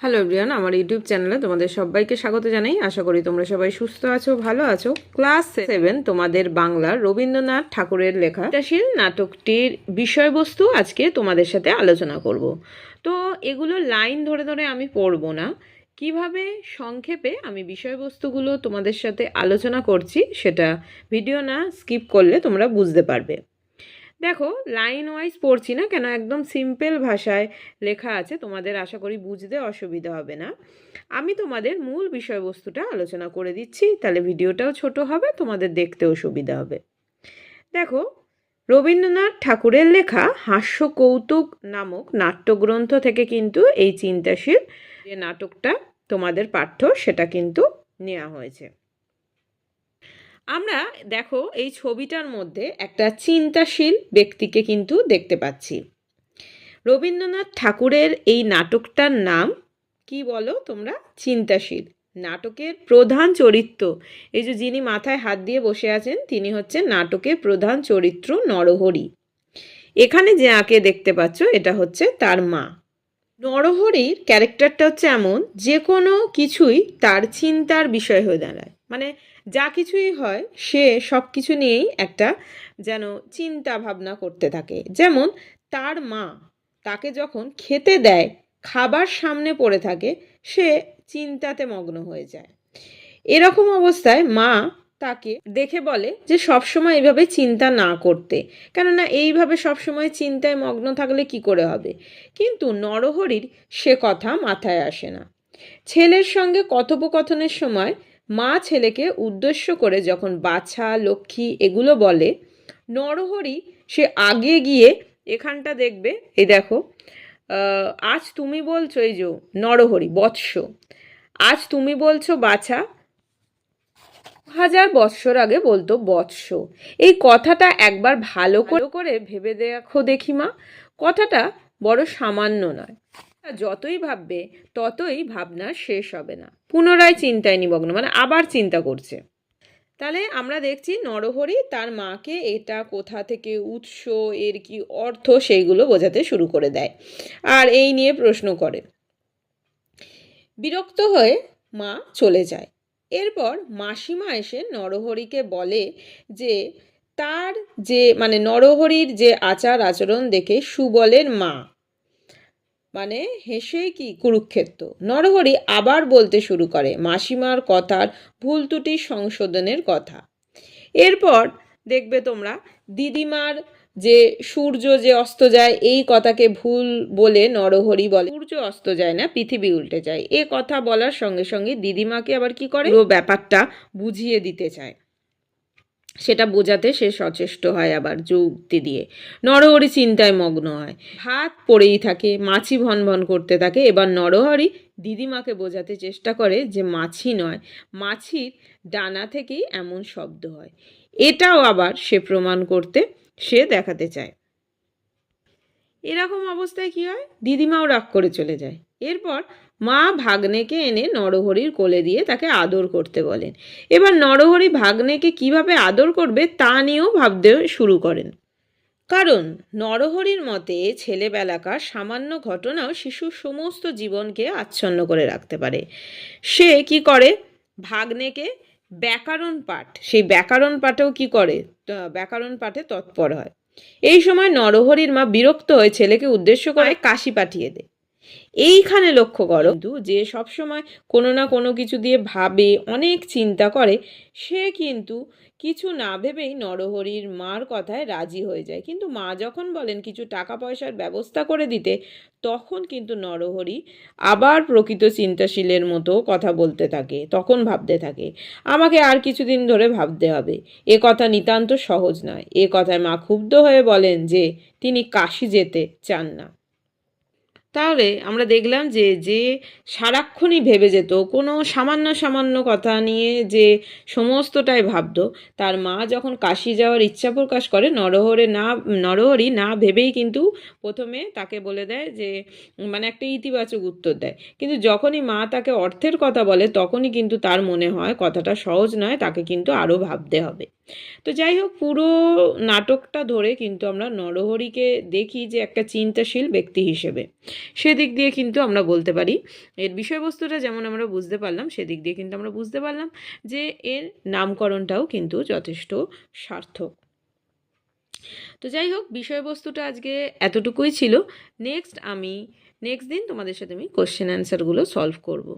Hello everyone আমার YouTube চ্যানেলে তোমাদের সবাইকে স্বাগত জানাই। আশা করি তোমরা সবাই সুস্থ আছো, ভালো আছো। ক্লাস সেভেন তোমাদের বাংলার রবীন্দ্রনাথ ঠাকুরের লেখা। চিন্তাশীল নাটকটির বিষয়বস্তু আজকে তোমাদের সাথে আলোচনা করব। তো এগুলো লাইন ধরে ধরে আমি পড়ব না। কীভাবে সংক্ষেপে আমি বিষয়বস্তুগুলো তোমাদের সাথে আলোচনা করছি সেটা ভিডিও না স্কিপ করলে তোমরা বুঝতে পারবে। দেখো লাইন ওয়াইজ পড়ছি না কেন? একদম সিম্পল ভাষায় লেখা আছে। তোমাদের আশা করি বুঝতে অসুবিধা হবে না। আমি তোমাদের মূল বিষয়বস্তুটা আলোচনা করে দিচ্ছি। তাহলে ভিডিওটাও ছোট হবে, তোমাদের দেখতেও সুবিধা হবে। দেখো, রবীন্দ্রনাথ ঠাকুরের লেখা হাস্য কৌতুক নামক নাট্যগ্রন্থ থেকে কিন্তু এই চিন্তাশীল যে নাটকটা তোমাদের পাঠ্য, সেটা কিন্তু নেওয়া হয়েছে। আমরা, দেখো, এই ছবিটার মধ্যে একটা চিন্তাশীল ব্যক্তিকে কিন্তু দেখতে পাচ্ছি। রবীন্দ্রনাথ ঠাকুরের এই নাটকটার নাম, কি বলো তোমরা? চিন্তাশীল। নাটকের প্রধান চরিত্র, এই যে যিনি মাথায় হাত দিয়ে বসে আছেন, তিনি হচ্ছেন নাটকের প্রধান চরিত্র নরহরি। এখানে যে আঁকে দেখতে পাচ্ছ, এটা হচ্ছে তার মা। নরহরির ক্যারেক্টারটা হচ্ছে এমন, যে কোনো কিছুই তার চিন্তার বিষয় হয়ে দাঁড়ায়। মানে যা কিছুই হয়, সে সব কিছু নিয়েই একটা যেন চিন্তা ভাবনা করতে থাকে। যেমন তার মা তাকে যখন খেতে দেয়, খাবার সামনে পড়ে থাকে, সে চিন্তাতে মগ্ন হয়ে যায়। এরকম অবস্থায় মা তাকে দেখে বলে যে সবসময় এইভাবে চিন্তা না করতে। কেননা এইভাবে সবসময় চিন্তায় মগ্ন থাকলে কি করে হবে? কিন্তু নরহরির সে কথা মাথায় আসে না। ছেলের সঙ্গে কথোপকথনের সময় মা ছেলেকে উদ্দেশ্য করে যখন বাছা, লক্ষ্মী এগুলো বলে, নরহরি সে আগে গিয়ে এখানটা দেখবে এই দেখো আজ তুমি বলছো এই যে নরহরি, বৎস, আজ তুমি বলছো বাছা, হাজার বৎসর আগে বলতো বৎস। এই কথাটা একবার ভালো করে ভেবে দেখো দেখি মা, কথাটা বড় সামান্য নয়। যতই ভাববে, ততই ভাবনা শেষ হবে না। পুনরায় চিন্তায় নিমগ্ন মানে আবার চিন্তা করছে। তাহলে আমরা দেখছি নরহরি তার মাকে এটা কোথা থেকে উৎস, এর কি অর্থ সেইগুলো বোঝাতে শুরু করে দেয় আর এই নিয়ে প্রশ্ন করে। বিরক্ত হয়ে মা চলে যায়। এরপর মাসিমা এসে নরহরিকে বলে যে, তার যে মানে নরহরির যে আচার আচরণ দেখে সুবলের মা মানে হেসে কি কুরুক্ষেত্র? নরহরি আবার বলতে শুরু করে, মাসিমার কথার ভুল ত্রুটি সংশোধনের কথা। এরপর দেখবে তোমরা, দিদিমার যে সূর্য যে অস্ত যায়, এই কথাকে ভুল বলে নরহরি বলে, সূর্য অস্ত যায় না, পৃথিবী উল্টে যায়। এ কথা বলার সঙ্গে সঙ্গে দিদিমাকে আবার কি করে? পুরো ব্যাপারটা বুঝিয়ে দিতে চায়। সেটা বোঝাতে সে সচেষ্ট হয় আবার যুক্তি দিয়ে। নরহরি চিন্তায় মগ্ন হয়। ভাত পড়েই থাকে, মাছি ভন ভন করতে থাকে। এবার নরহরি দিদিমাকে বোঝাতে চেষ্টা করে যে মাছি নয়, মাছির ডানা থেকেই এমন শব্দ হয়। এটাও আবার সে প্রমাণ করতে সে দেখাতে চায়। এরকম অবস্থায় কি হয়? দিদিমাও রাগ করে চলে যায়। এরপর মা ভাগ্নেকে এনে নরহরির কোলে দিয়ে তাকে আদর করতে বলেন। এবার নরহরি ভাগ্নেকে কীভাবে আদর করবে তা নিয়েও ভাবতে শুরু করেন। কারণ নরহরির মতে ছেলেবেলাকার সামান্য ঘটনাও শিশুর সমস্ত জীবনকে আচ্ছন্ন করে রাখতে পারে। সে কি করে? ভাগ্নেকে ব্যাকরণ পাঠ, সেই ব্যাকরণ পাঠেও কি করে? ব্যাকরণ পাঠে তৎপর হয়। এই সময় নরহরির মা বিরক্ত হয়ে ছেলেকে উদ্দেশ্য করে কাশি পাঠিয়ে দেয়। এইখানে লক্ষ্য করো, কিন্তু যে সবসময় কোনো না কোনো কিছু দিয়ে ভাবে, অনেক চিন্তা করে, সে কিন্তু কিছু না ভেবেই নরহরির মার কথায় রাজি হয়ে যায়। কিন্তু মা যখন বলেন কিছু টাকা পয়সার ব্যবস্থা করে দিতে, তখন কিন্তু নরহরি আবার প্রকৃত চিন্তাশীলের মতো কথা বলতে থাকে, তখন ভাবতে থাকে, আমাকে আর কিছুদিন ধরে ভাবতে হবে। এ কথা নিতান্ত সহজ নয়। এ কথায় মা ক্ষুব্ধ হয়ে বলেন যে, তিনি কাশি যেতে চান না। তাহলে আমরা দেখলাম যে যে সারাক্ষণই ভেবে যেত, কোনো সামান্য সামান্য কথা নিয়ে যে সমস্তটাই ভাবতো, তার মা যখন কাশি যাওয়ার ইচ্ছা প্রকাশ করে, নরহরে না নরহরি না ভেবেই কিন্তু প্রথমে তাকে বলে দেয় যে মানে একটা ইতিবাচক উত্তর দেয়। কিন্তু যখনই মা তাকে অর্থের কথা বলে, তখনই কিন্তু তার মনে হয় কথাটা সহজ নয়, তাকে কিন্তু আরও ভাবতে হবে। তো যাই হোক, পুরো নাটকটা ধরে কিন্তু আমরা নরহরিকে দেখি যে একটা চিন্তাশীল ব্যক্তি হিসেবে। সেদিক দিয়ে কিন্তু আমরা বলতে পারি, এর বিষয়বস্তুটা যেমন আমরা বুঝতে পারলাম, সেদিক দিয়ে কিন্তু আমরা বুঝতে পারলাম যে এর নামকরণটাও কিন্তু যথেষ্ট সার্থক। তো যাই হোক, বিষয়বস্তুটা আজকে এতটুকুই ছিল। নেক্সট আমি নেক্সট দিন তোমাদের সাথে আমি কোশ্চেন অ্যান্সারগুলো সলভ করব।